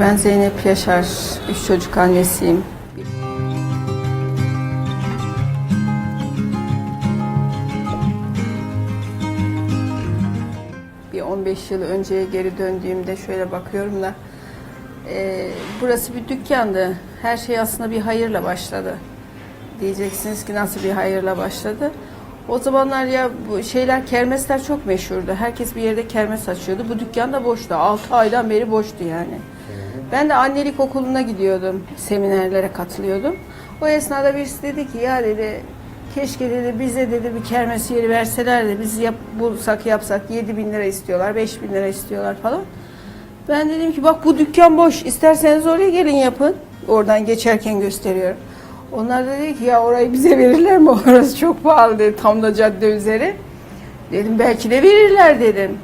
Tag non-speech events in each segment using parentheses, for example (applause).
Ben Zeynep Yaşar, üç çocuk annesiyim. Bir 15 yıl önceye geri döndüğümde şöyle bakıyorum da e, burası bir dükkandı. Her şey aslında bir hayırla başladı. Diyeceksiniz ki nasıl bir hayırla başladı? O zamanlar ya bu şeyler kermesler çok meşhurdu. Herkes bir yerde kermes açıyordu. Bu dükkan da boştu. 6 aydan beri boştu yani. Ben de annelik okuluna gidiyordum. Seminerlere katılıyordum. O esnada birisi dedi ki ya dedi keşke dedi bize dedi bir kermes yeri verseler de biz yap, bulsak yapsak 7 bin lira istiyorlar, 5 bin lira istiyorlar falan. Ben dedim ki bak bu dükkan boş. İsterseniz oraya gelin yapın. Oradan geçerken gösteriyorum. Onlar da dedi ki ya orayı bize verirler mi? (laughs) Orası çok pahalı dedi. Tam da cadde üzeri. Dedim belki de verirler dedim.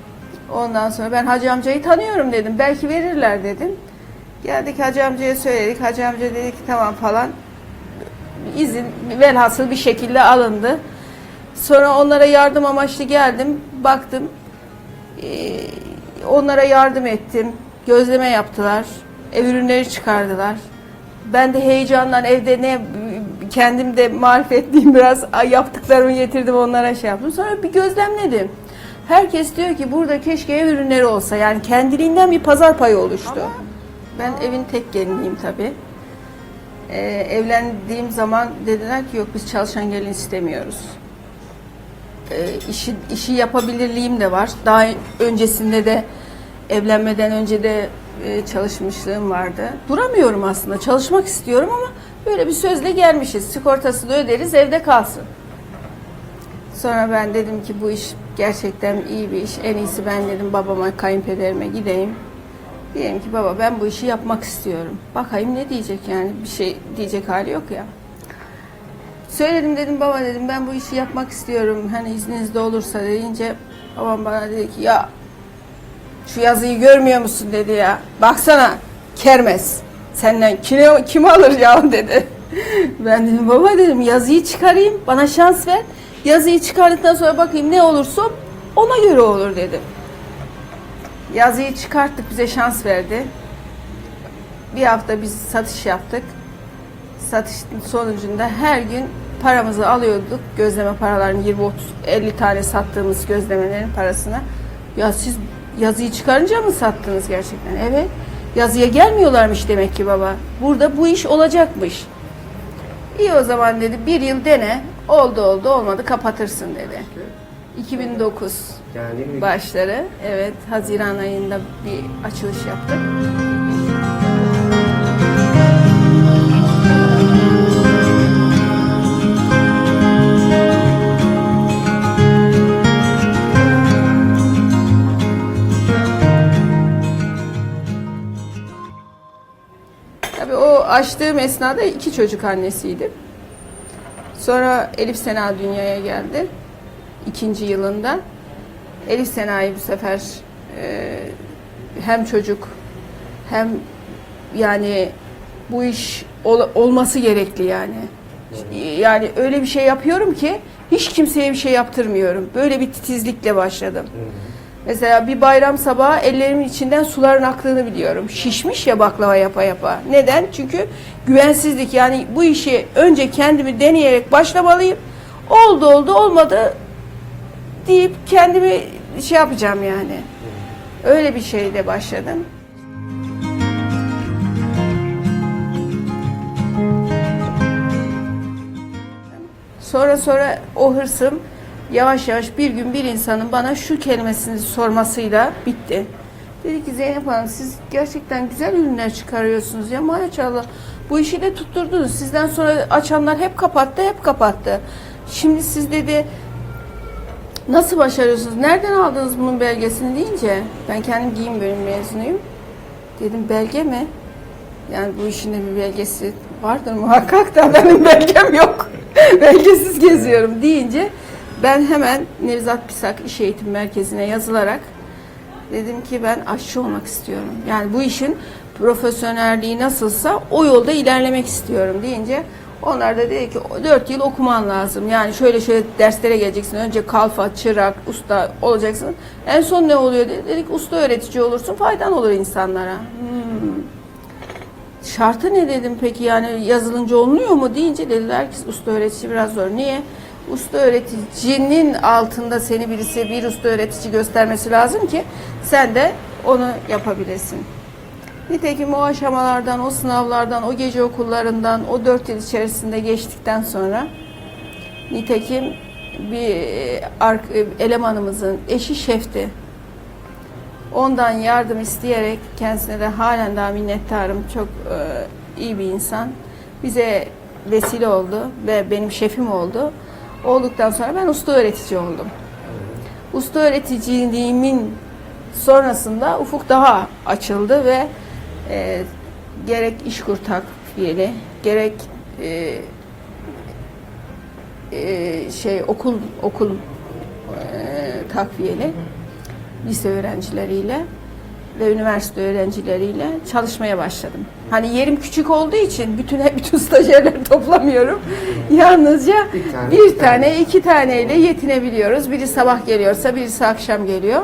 Ondan sonra ben Hacı amcayı tanıyorum dedim. Belki verirler dedim. Geldik Hacı amcaya söyledik. Hacı amca dedi ki tamam falan. İzin velhasıl bir şekilde alındı. Sonra onlara yardım amaçlı geldim. Baktım. Ee, onlara yardım ettim. Gözleme yaptılar. Ev ürünleri çıkardılar. Ben de heyecandan evde ne kendim de marifetliyim (laughs) biraz yaptıklarımı getirdim onlara şey yaptım. Sonra bir gözlemledim. Herkes diyor ki burada keşke ev ürünleri olsa. Yani kendiliğinden bir pazar payı oluştu. Ben evin tek geliniyim tabii. Ee, evlendiğim zaman dediler ki yok biz çalışan gelin istemiyoruz. Ee, işi, işi yapabilirliğim de var. Daha öncesinde de evlenmeden önce de e, çalışmışlığım vardı. Duramıyorum aslında. Çalışmak istiyorum ama böyle bir sözle gelmişiz. Sigortasını öderiz evde kalsın. Sonra ben dedim ki bu iş gerçekten iyi bir iş. En iyisi ben dedim babama, kayınpederime gideyim. Diyeyim ki baba ben bu işi yapmak istiyorum. Bakayım ne diyecek yani bir şey diyecek hali yok ya. Söyledim dedim baba dedim ben bu işi yapmak istiyorum. Hani izninizde olursa deyince babam bana dedi ki ya şu yazıyı görmüyor musun dedi ya. Baksana kermes. Senden kim, kim alır ya (laughs) dedi. Ben dedim baba dedim yazıyı çıkarayım bana şans ver. Yazıyı çıkardıktan sonra bakayım ne olursa ona göre olur dedim. Yazıyı çıkarttık bize şans verdi. Bir hafta biz satış yaptık. Satış sonucunda her gün paramızı alıyorduk. Gözleme paralarını 20 30 50 tane sattığımız gözlemelerin parasına. Ya siz yazıyı çıkarınca mı sattınız gerçekten? Evet. Yazıya gelmiyorlarmış demek ki baba. Burada bu iş olacakmış. İyi o zaman dedi bir yıl dene. Oldu oldu olmadı kapatırsın dedi. 2009 Yani başları. Evet, Haziran ayında bir açılış yaptık. Tabii o açtığım esnada iki çocuk annesiydim. Sonra Elif Sena dünyaya geldi. İkinci yılında. Elif Sena'yı bu sefer e, hem çocuk hem yani bu iş ol- olması gerekli yani. Yani öyle bir şey yapıyorum ki hiç kimseye bir şey yaptırmıyorum. Böyle bir titizlikle başladım. Mesela bir bayram sabahı ellerimin içinden suların aktığını biliyorum. Şişmiş ya baklava yapa yapa. Neden? Çünkü güvensizlik. Yani bu işi önce kendimi deneyerek başlamalıyım. Oldu oldu olmadı deyip kendimi şey yapacağım yani. Öyle bir şeyle başladım. Sonra sonra o hırsım yavaş yavaş bir gün bir insanın bana şu kelimesini sormasıyla bitti. Dedi ki Zeynep Hanım siz gerçekten güzel ürünler çıkarıyorsunuz ya maşallah. Bu işi de tutturdunuz. Sizden sonra açanlar hep kapattı, hep kapattı. Şimdi siz dedi Nasıl başarıyorsunuz? Nereden aldınız bunun belgesini deyince ben kendim giyim bölüm mezunuyum. Dedim belge mi? Yani bu işin de bir belgesi vardır muhakkak da (laughs) benim belgem yok. (laughs) Belgesiz geziyorum deyince ben hemen Nevzat Pisak İş Eğitim Merkezi'ne yazılarak dedim ki ben aşçı olmak istiyorum. Yani bu işin profesyonelliği nasılsa o yolda ilerlemek istiyorum deyince onlar da dedi ki 4 yıl okuman lazım. Yani şöyle şöyle derslere geleceksin. Önce kalfa, çırak, usta olacaksın. En son ne oluyor dedi. Dedik usta öğretici olursun faydan olur insanlara. Hmm. Şartı ne dedim peki yani yazılınca olunuyor mu deyince dediler ki usta öğretici biraz zor. Niye? Usta öğreticinin altında seni birisi bir usta öğretici göstermesi lazım ki sen de onu yapabilesin. Nitekim o aşamalardan, o sınavlardan, o gece okullarından, o dört yıl içerisinde geçtikten sonra nitekim bir e, e, elemanımızın eşi şefti. Ondan yardım isteyerek kendisine de halen daha minnettarım. Çok e, iyi bir insan. Bize vesile oldu ve benim şefim oldu. Olduktan sonra ben usta öğretici oldum. Usta öğreticiliğimin sonrasında ufuk daha açıldı ve e, gerek işkur takviyeli, gerek e, e, şey okul okul e, takviyeli lise öğrencileriyle ve üniversite öğrencileriyle çalışmaya başladım. Hani yerim küçük olduğu için bütün (laughs) bütün stajyerleri toplamıyorum. (laughs) Yalnızca Bir tane, bir iki tane. tane, iki taneyle yetinebiliyoruz. Biri sabah geliyorsa birisi akşam geliyor.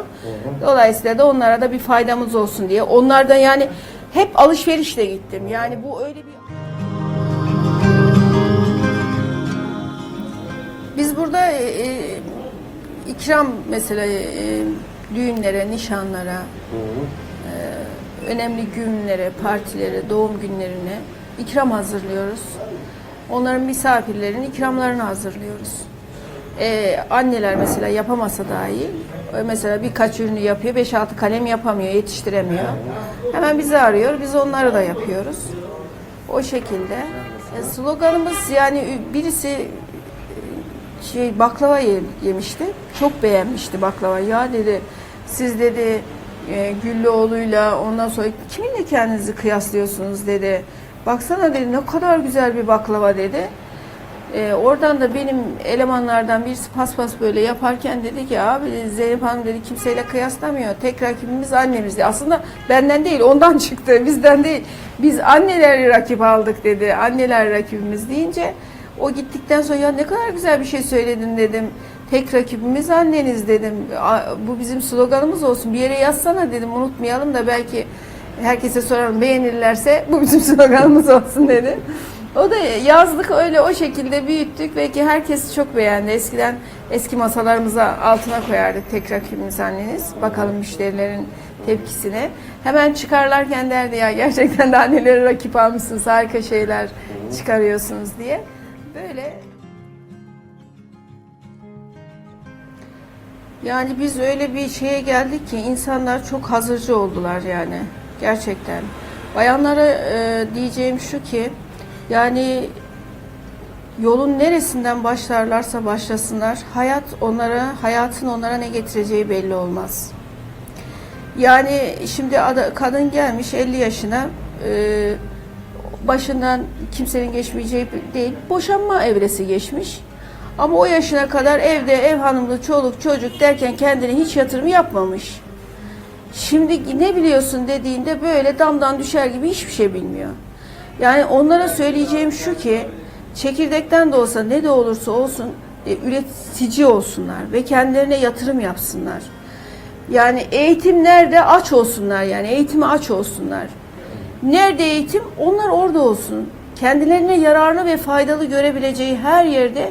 Dolayısıyla da onlara da bir faydamız olsun diye. Onlardan yani hep alışverişle gittim. Yani bu öyle bir Biz burada e, e, ikram mesela e, düğünlere, nişanlara, e, önemli günlere, partilere, doğum günlerine ikram hazırlıyoruz. Onların misafirlerin ikramlarını hazırlıyoruz. E, anneler mesela yapamasa dahi e, mesela birkaç ürünü yapıyor, 5-6 kalem yapamıyor, yetiştiremiyor. Hemen bizi arıyor, biz onları da yapıyoruz. O şekilde. E, sloganımız yani birisi şey baklava ye- yemişti. Çok beğenmişti baklava. Ya dedi siz dedi e, Güllüoğlu'yla ondan sonra kiminle kendinizi kıyaslıyorsunuz dedi. Baksana dedi ne kadar güzel bir baklava dedi. E, oradan da benim elemanlardan birisi paspas böyle yaparken dedi ki abi Zeynep Hanım dedi kimseyle kıyaslamıyor. Tek rakibimiz annemiz. Aslında benden değil ondan (laughs) çıktı bizden değil. Biz anneleri rakip aldık dedi. Anneler rakibimiz deyince o gittikten sonra ya ne kadar güzel bir şey söyledin dedim. Tek rakibimiz anneniz dedim. Bu bizim sloganımız olsun. Bir yere yazsana dedim. Unutmayalım da belki herkese soralım beğenirlerse bu bizim (laughs) sloganımız olsun dedi. O da yazdık öyle o şekilde büyüttük. Belki herkes çok beğendi. Eskiden eski masalarımıza altına koyardık tek rakibimiz anneniz. Bakalım müşterilerin tepkisine. Hemen çıkarlarken derdi ya gerçekten de anneleri rakip almışsınız harika şeyler çıkarıyorsunuz diye. Böyle yani biz öyle bir şeye geldik ki insanlar çok hazırcı oldular yani gerçekten. Bayanlara e, diyeceğim şu ki yani yolun neresinden başlarlarsa başlasınlar hayat onlara hayatın onlara ne getireceği belli olmaz. Yani şimdi ada- kadın gelmiş 50 yaşına e, başından kimsenin geçmeyeceği değil boşanma evresi geçmiş. Ama o yaşına kadar evde ev hanımlı çoluk çocuk derken kendine hiç yatırım yapmamış. Şimdi ne biliyorsun dediğinde böyle damdan düşer gibi hiçbir şey bilmiyor. Yani onlara söyleyeceğim şu ki çekirdekten de olsa ne de olursa olsun e, üretici olsunlar ve kendilerine yatırım yapsınlar. Yani eğitim nerede aç olsunlar yani eğitimi aç olsunlar. Nerede eğitim onlar orada olsun. Kendilerine yararlı ve faydalı görebileceği her yerde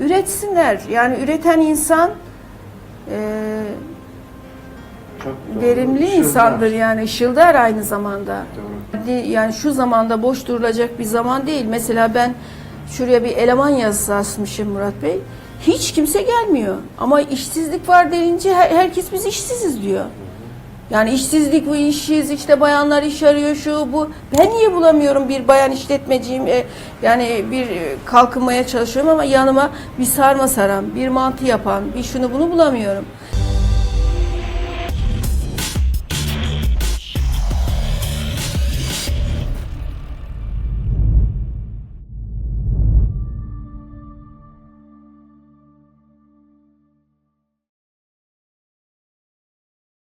üretsinler. Yani üreten insan eee Çok verimli Işıldar. insandır yani ışıldar aynı zamanda. Doğru. Yani şu zamanda boş durulacak bir zaman değil. Mesela ben şuraya bir eleman yazısı asmışım Murat Bey. Hiç kimse gelmiyor. Ama işsizlik var denince her- herkes biz işsiziz diyor. Yani işsizlik bu işsiz işte bayanlar iş arıyor şu bu. Ben niye bulamıyorum bir bayan işletmeciyim e, yani bir kalkınmaya çalışıyorum ama yanıma bir sarma saran, bir mantı yapan, bir şunu bunu bulamıyorum.